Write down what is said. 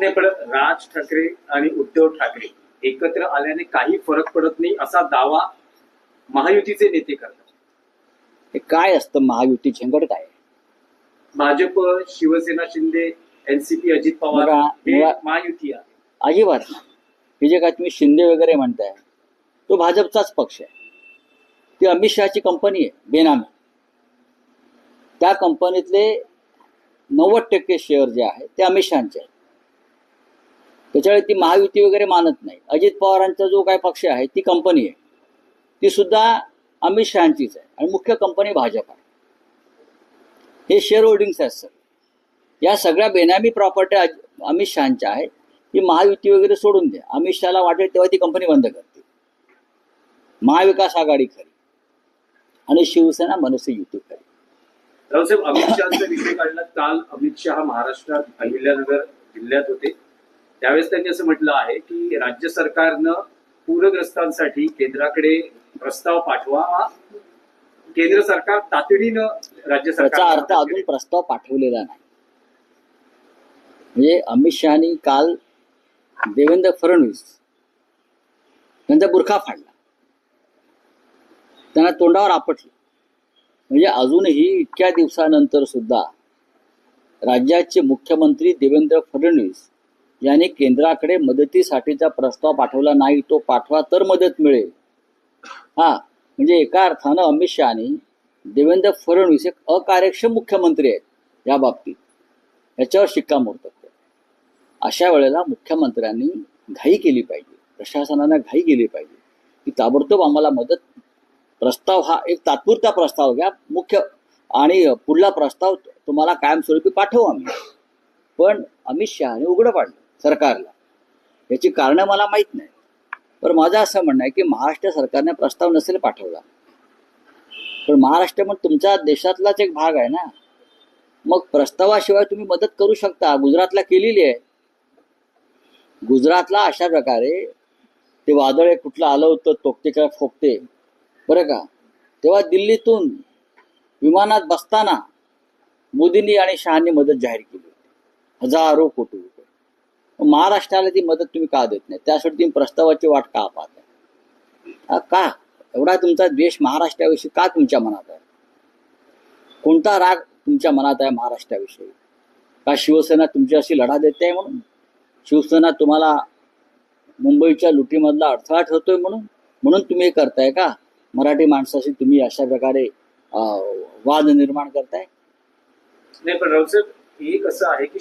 नाही पण राज ठाकरे आणि उद्धव ठाकरे एकत्र आल्याने काही फरक पडत नाही असा दावा महायुतीचे नेते करतात. हे काय असतं महायुती? झंगड काय? भाजप शिवसेना शिंदे एनसीपी अजित पवार हे मुळा- महायुती आहे. अजिबात नाही. हे जे काय तुम्ही शिंदे वगैरे म्हणताय तो भाजपचाच पक्ष आहे. ती अमित शहाची कंपनी आहे बेनामी. त्या कंपनीतले नव्वद टक्के शेअर जे आहे ते अमित शहाचे आहेत. त्याच्यामुळे ती महायुती वगैरे मानत नाही. अजित पवारांचा जो काय पक्ष आहे ती कंपनी आहे. ती सुद्धा अमित शहाचीच आहे. आणि मुख्य कंपनी भाजप आहे. हे शेअर होल्डिंग्स आहेत सर या सगळ्या बेनामी प्रॉपर्टी अमित शहाच्या आहेत. ही महायुती वगैरे सोडून द्या. अमित शहाला वाटेल तेव्हा ती कंपनी बंद करते महाविकास आघाडी खरी. आणि शिवसेना मनसे युती खरी. रावसाहेब अमित शहाचा विषय काढला. काल अमित शहा महाराष्ट्रात अहिल्यानगर जिल्ह्यात होते. त्यावेळेस त्यांनी असं म्हटलं आहे की राज्य सरकारनं पूरग्रस्तांसाठी केंद्राकडे प्रस्ताव पाठवावा केंद्र सरकार तातडीनं राज्य सरकार अर्थ अजून प्रस्ताव पाठवलेला नाही. म्हणजे अमित शहानी काल देवेंद्र फडणवीस त्यांचा बुरखा फाडला. त्यांना तोंडावर आपटलं. म्हणजे अजूनही इतक्या दिवसानंतर सुद्धा राज्याचे मुख्यमंत्री देवेंद्र फडणवीस यांनी केंद्राकडे मदतीसाठीचा प्रस्ताव पाठवला नाही तो पाठवा तर मदत मिळेल. हा म्हणजे एका अर्थानं अमित शहानी देवेंद्र फडणवीस एक अकार्यक्षम मुख्यमंत्री आहेत या बाबतीत. याच्यावर शिक्कामोर्तब केलं. अशा वेळेला मुख्यमंत्र्यांनी घाई केली पाहिजे. प्रशासनानं घाई केली पाहिजे. की ताबडतोब आम्हाला मदत प्रस्ताव हा एक तात्पुरता प्रस्ताव घ्या. मुख्य आणि पुढला प्रस्ताव तुम्हाला कायमस्वरूपी पाठवू आम्ही. पण अमित शहाने उघडं पाडलं. सरकारला. याची कारणं मला माहीत नाही. पण माझं असं म्हणणं आहे की महाराष्ट्र सरकारने प्रस्ताव नसेल पाठवला. पण महाराष्ट्र पण तुमच्या देशातलाच एक भाग आहे ना. मग प्रस्तावाशिवाय तुम्ही मदत करू शकता. गुजरातला केलेली आहे. गुजरातला अशा प्रकारे ते वादळ कुठलं आलं होतं तोकतेच्या फोकते. बरं का? तेव्हा दिल्लीतून विमानात बसताना मोदींनी आणि शहानी मदत जाहीर केली हजारो कोटी. महाराष्ट्राला ती मदत तुम्ही का देत नाही? त्यासाठी तुम्ही प्रस्तावाची वाट का पाहताय? का? एवढा तुमचा द्वेष महाराष्ट्राविषयी का तुमच्या मनात आहे? कोणता राग तुमच्या मनात आहे महाराष्ट्राविषयी? का शिवसेना तुमच्याशी लढा देते आहे म्हणून? शिवसेना तुम्हाला मुंबईच्या लुटीमधला अडथळा ठरतोय म्हणून? म्हणून तुम्ही हे करताय का? मराठी माणसाशी तुम्ही अशा प्रकारे वाद निर्माण करताय? नाही पण रावसाहेब एक असं आहे की